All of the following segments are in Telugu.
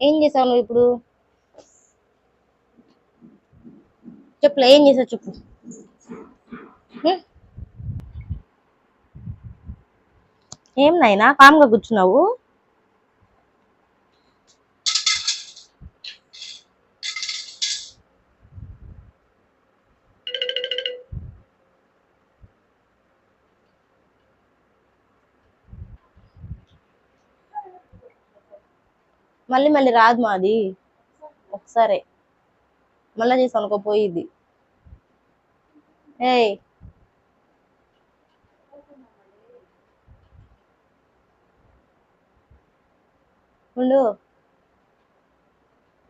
ఏం చేసావు నువ్వు ఇప్పుడు? చెప్పులే ఏం చేసావు చెప్పు. ఏం నాయనా కామ్గా కూర్చున్నావు? మళ్ళీ మళ్ళీ రాదు మాది. ఒకసారి. మళ్ళీ చేసి అనుకో ఏయ్. ఉండు.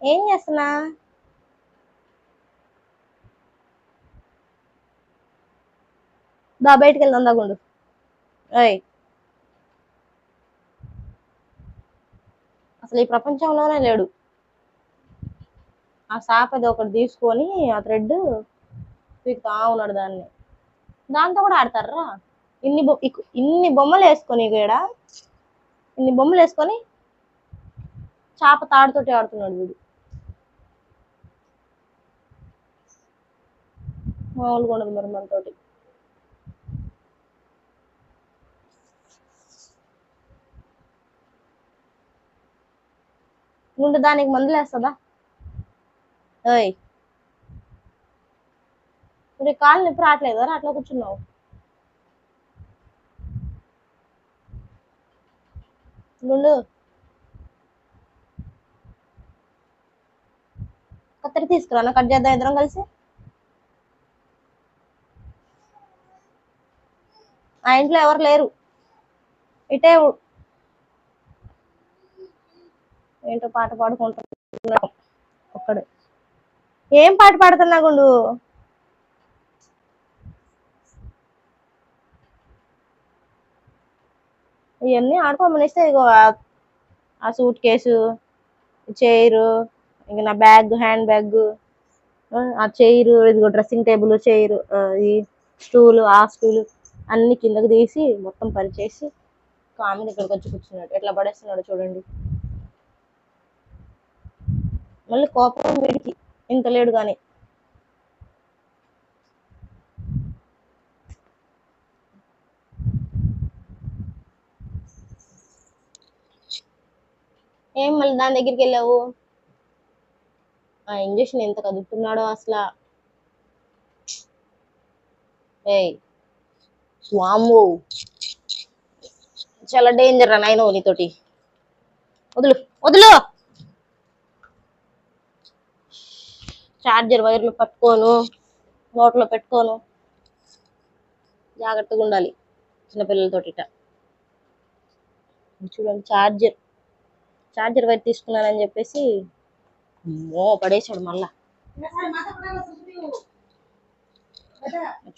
ఏం చేస్తున్నా? దా బయటికి వెళ్దాం దాగుండు ఏయ్. అసలు ఈ ప్రపంచంలోనే లేడు. ఆ సాపది ఒకటి తీసుకొని ఆ థ్రెడ్ పీకుతా ఉన్నాడు దాన్ని. దాంతో కూడా ఆడతారా? ఇన్ని ఇన్ని బొమ్మలు వేసుకొని ఇక్కడ ఇన్ని బొమ్మలు వేసుకొని చేప తాడుతోటి ఆడుతున్నాడు వీడు. మామూలుగా ఉండదు మరి మనతోటి. నుండి దానికి మందులు వేస్తుందా ఓయ్ మరి కాళ్ళు నొప్పి రావట్లేదు? అట్లా కూర్చున్నావు. గుండు కత్తెర తీసుకురా కట్ చేద్దాం ఇద్దరం కలిసి. ఆ ఇంట్లో ఎవరు లేరు. ఇటే ఏంటో పాట పాడుకుంటున్నాడు. ఒక్కడే. ఏం పాట పాడుతున్నా గుండు? ఇవన్నీ ఆడుకోమనిస్తే ఇగో ఆ- సూట్ కేసు చైరు ఇంక నా బ్యాగ్ హ్యాండ్ బ్యాగ్ ఆ చైరు ఇదిగో డ్రెస్సింగ్ టేబుల్ చైరు ఈ స్టూలు ఆ స్టూలు అన్ని కిందకు తీసి మొత్తం పరిచేసి కామెడీ ఇక్కడికి వచ్చి కూర్చున్నాడు. ఎట్లా పడేస్తున్నాడు చూడండి. మళ్ళీ కోపం వీడికి. ఇంత లేడు కానీ ఏం మళ్ళీ దాని దగ్గరికి వెళ్ళావు? ఆ ఇంజక్షన్ ఎంత కదుపుతున్నాడో అసలు. ఏయ్ వాము చాలా డేంజర్ రా నాయన నీతోటి. వదులు వదులు! చార్జర్ వైర్లు పట్టుకోను నోట్లో పెట్టుకోను. జాగ్రత్తగా ఉండాలి చిన్నపిల్లలతోటి ఇట. చూడండి చార్జర్ చార్జర్ వైర్ తీసుకున్నానని చెప్పేసి మో పడేసాడు మళ్ళా.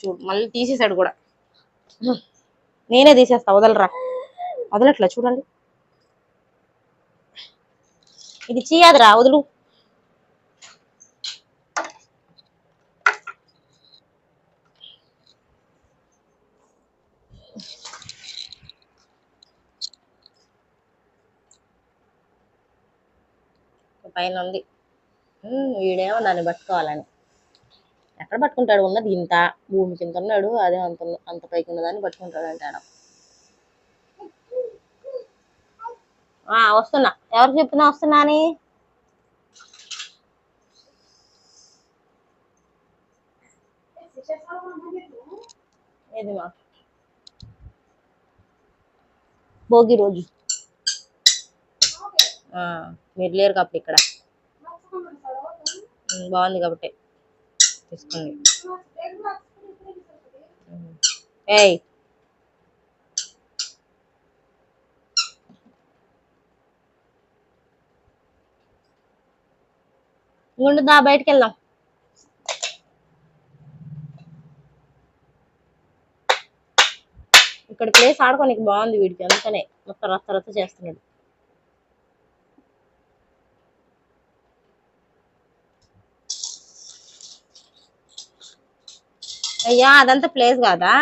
చూడు మళ్ళీ తీసేసాడు కూడా. నేనే తీసేస్తా వదలరా. వదలట్లా చూడండి. ఇది చేయదురా వదులు. పైన ఉంది వీడేమో దాన్ని పట్టుకోవాలని. ఎక్కడ పట్టుకుంటాడు? ఉన్నది ఇంత. భూమి కింద ఉన్నాడు అదే అంత అంత పైకి ఉన్నదాన్ని పట్టుకుంటాడు అంటాడు. ఆ వస్తున్నా. ఎవరు చెప్తున్నా వస్తున్నా అని? ఏది మా? భోగి రోజు. మీరు లేరు కాబట్టి ఇక్కడ. బాగుంది కాబట్టి తీసుకోండి. ఏయ్. ఇంకొండు దా వెళ్దాం. ఇక్కడ ప్లేస్ ఆడుకోనికి బాగుంది వీడికి అందుకనే మొత్తం రత్త రత్త చేస్తున్నాడు. అయ్యా అదంతా ప్లేస్ కాదా?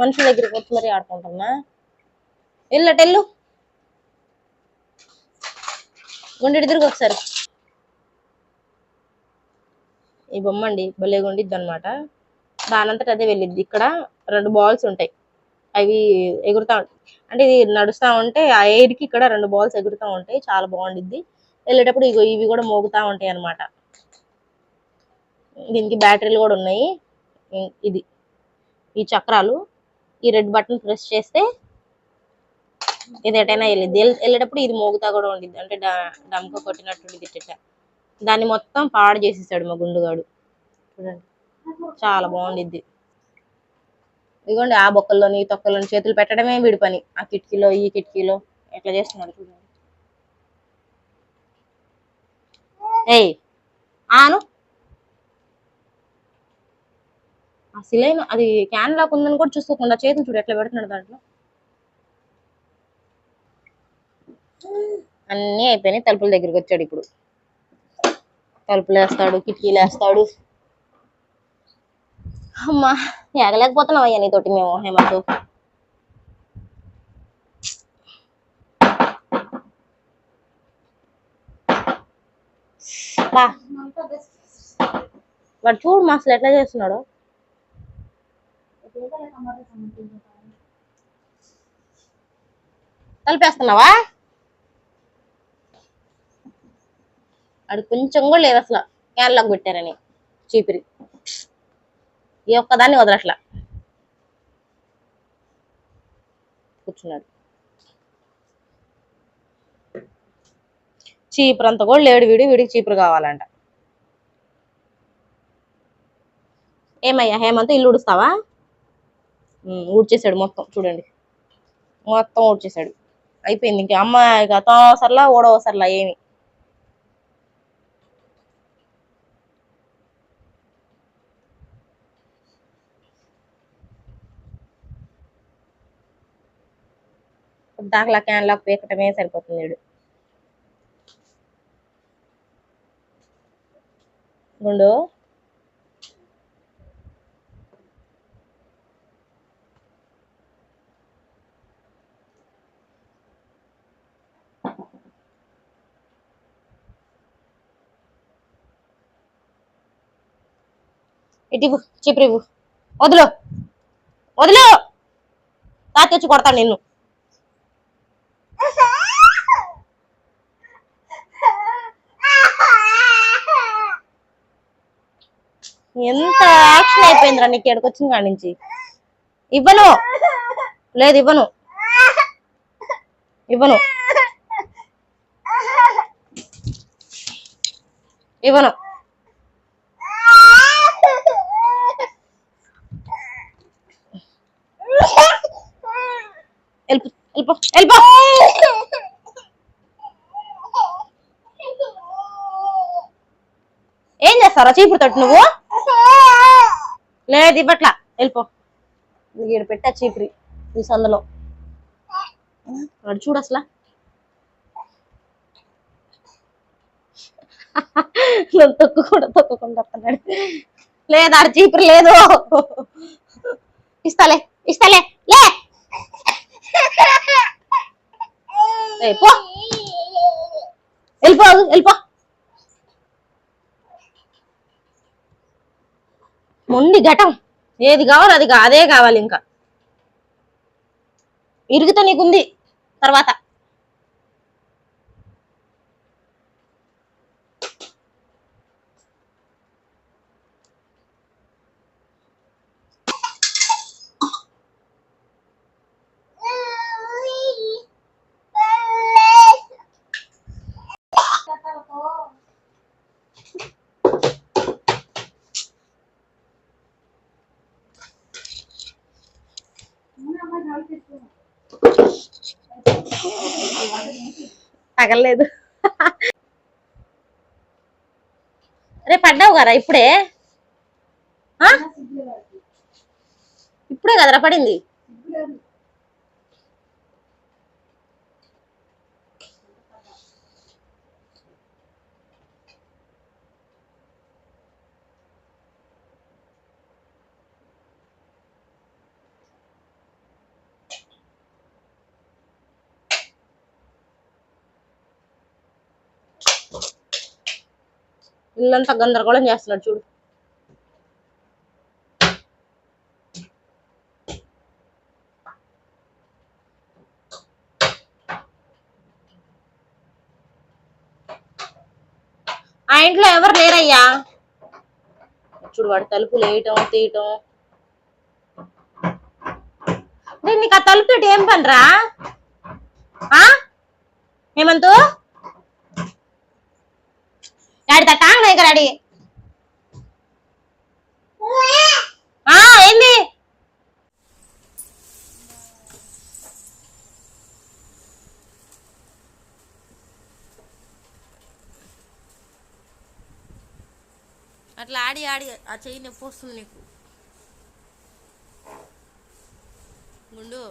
మనుషుల దగ్గరికి వచ్చి మరీ ఆడుకుంటున్నా. వెళ్ళటెళ్ళు గుండెడి తిరుగు ఒకసారి. ఈ బొమ్మ అండి భలే ఉండిద్ది అనమాట దానంతట అదే వెళ్ళిద్ది. ఇక్కడ రెండు బాల్స్ ఉంటాయి. అవి ఎగురుతా ఉంటాయి అంటే ఇది నడుస్తూ ఉంటే ఆ ఎయిర్కి ఇక్కడ రెండు బాల్స్ ఎగురుతా ఉంటాయి. చాలా బాగుండిద్ది. వెళ్ళేటప్పుడు ఇగో ఇవి కూడా మోగుతా ఉంటాయి అన్నమాట దీనికి బ్యాటరీలు కూడా ఉన్నాయి. ఇది. ఈ చక్రాలు ఈ రెడ్ బటన్ ప్రెస్ చేస్తే ఇది ఎటైనా వెళ్ళింది వెళ్ళేటప్పుడు ఇది మోగుతా కూడా ఉండిద్ది. అంటే డమ్క కొట్టినట్టు ఇట్ట. దాన్ని మొత్తం పాడు చేసేసాడు మా గుండుగాడు. చూడండి. చాలా బాగుండిద్ది. ఇదిగోండి ఆ బొక్కల్లోని ఈ తొక్కల్లోని చేతులు పెట్టడమే వీడి పని. ఆ కిటికీలో ఈ కిటికీలో. ఎట్లా చేస్తున్నాడు చూడండి. ఏయ్ ఆను. ఆ సిలైన్ అది క్యాన్ లాక్ ఉందని కూడా చూసుకోకుండా చేతులు చూడు ఎట్లా పెడుతున్నాడు దాంట్లో. అన్నీ అయిపోయినాయి. తలుపుల దగ్గరికి వచ్చాడు ఇప్పుడు. తలుపులు వేస్తాడు కిటికీలు వేస్తాడు అమ్మా ఎగలేకపోతున్నాం అయ్యా నీతోటి మేము హేమంత్. వాడు చూడు మా అసలు ఎట్లా చేస్తున్నాడు. తలుపేస్తున్నావా అది కొంచెం కూడా లేదు అసలు. క్యాన్లోకి పెట్టారని చీపిరి. ఈ ఒక్కదాన్ని వదలట్లా. కూర్చున్నాడు. చీపురు అంత కూడా లేడు వీడు వీడికి చీపురు కావాలంట. ఏమయ్యా హేమంత్ ఇల్లు ఉడుస్తావా? ఊడ్చేసాడు మొత్తం చూడండి. మొత్తం ఊడ్చేసాడు. అయిపోయింది ఇంక. అమ్మ ఇక తోసర్లా ఓడవసర్లా ఏమి. దాకలా క్యాన్ లాక్ పీకటమే సరిపోతుంది వీడు గుండు. ఇటు చీపురు వదులు వదులు. తాత వచ్చి కొడతాను నిన్ను. ఎంత యాక్షన్ అయిపోయిందిరా నీకు ఎక్కడికి కాడి నుంచి? ఇవ్వను. లేదు ఇవ్వను. ఇవ్వను. ఇవ్వను. వెళ్ళిపో వెళ్ళిపో వెళ్ళిపో ఏం చేస్తారా చీపురు తట్టు నువ్వు లేదు ఇవ్వట్లా వెళ్ళిపో ఈడ పెట్టా చీపురి ఈ సందులో వాడు చూడు అసలు నన్ను తొక్కుకుండా తొక్కుకుండా వస్తున్నాడు లేదు ఆడ చీపురు లేదు ఇస్తాలే ఇస్తాలే. లే. పో. వెళ్ళిపో వెళ్ళిపో. మొండి ఘటం. ఏది కావాలి అది అదే కావాలి ఇంకా. ఇరుగుతో నీకుంది. తర్వాత. తగలేదు రే పడ్డావు కదా ఇప్పుడే? ఆ? ఇప్పుడే కదరా పడింది? ఇల్లంతా గందరగోళం చేస్తున్నాడు చూడు. ఆ ఇంట్లో ఎవరు లేరయ్యా? చూడు వాడు తలుపులు వేయటం తీయటం. నేను నీకు ఆ తలుపు ఏం పనిరా? ఆ? డాడీ తట్టాంగ్ దగ్గర డాడీ ఏంది? అట్లా ఆడి ఆడి ఆ చెయ్యి నొప్పి వస్తుంది నీకు. గుండు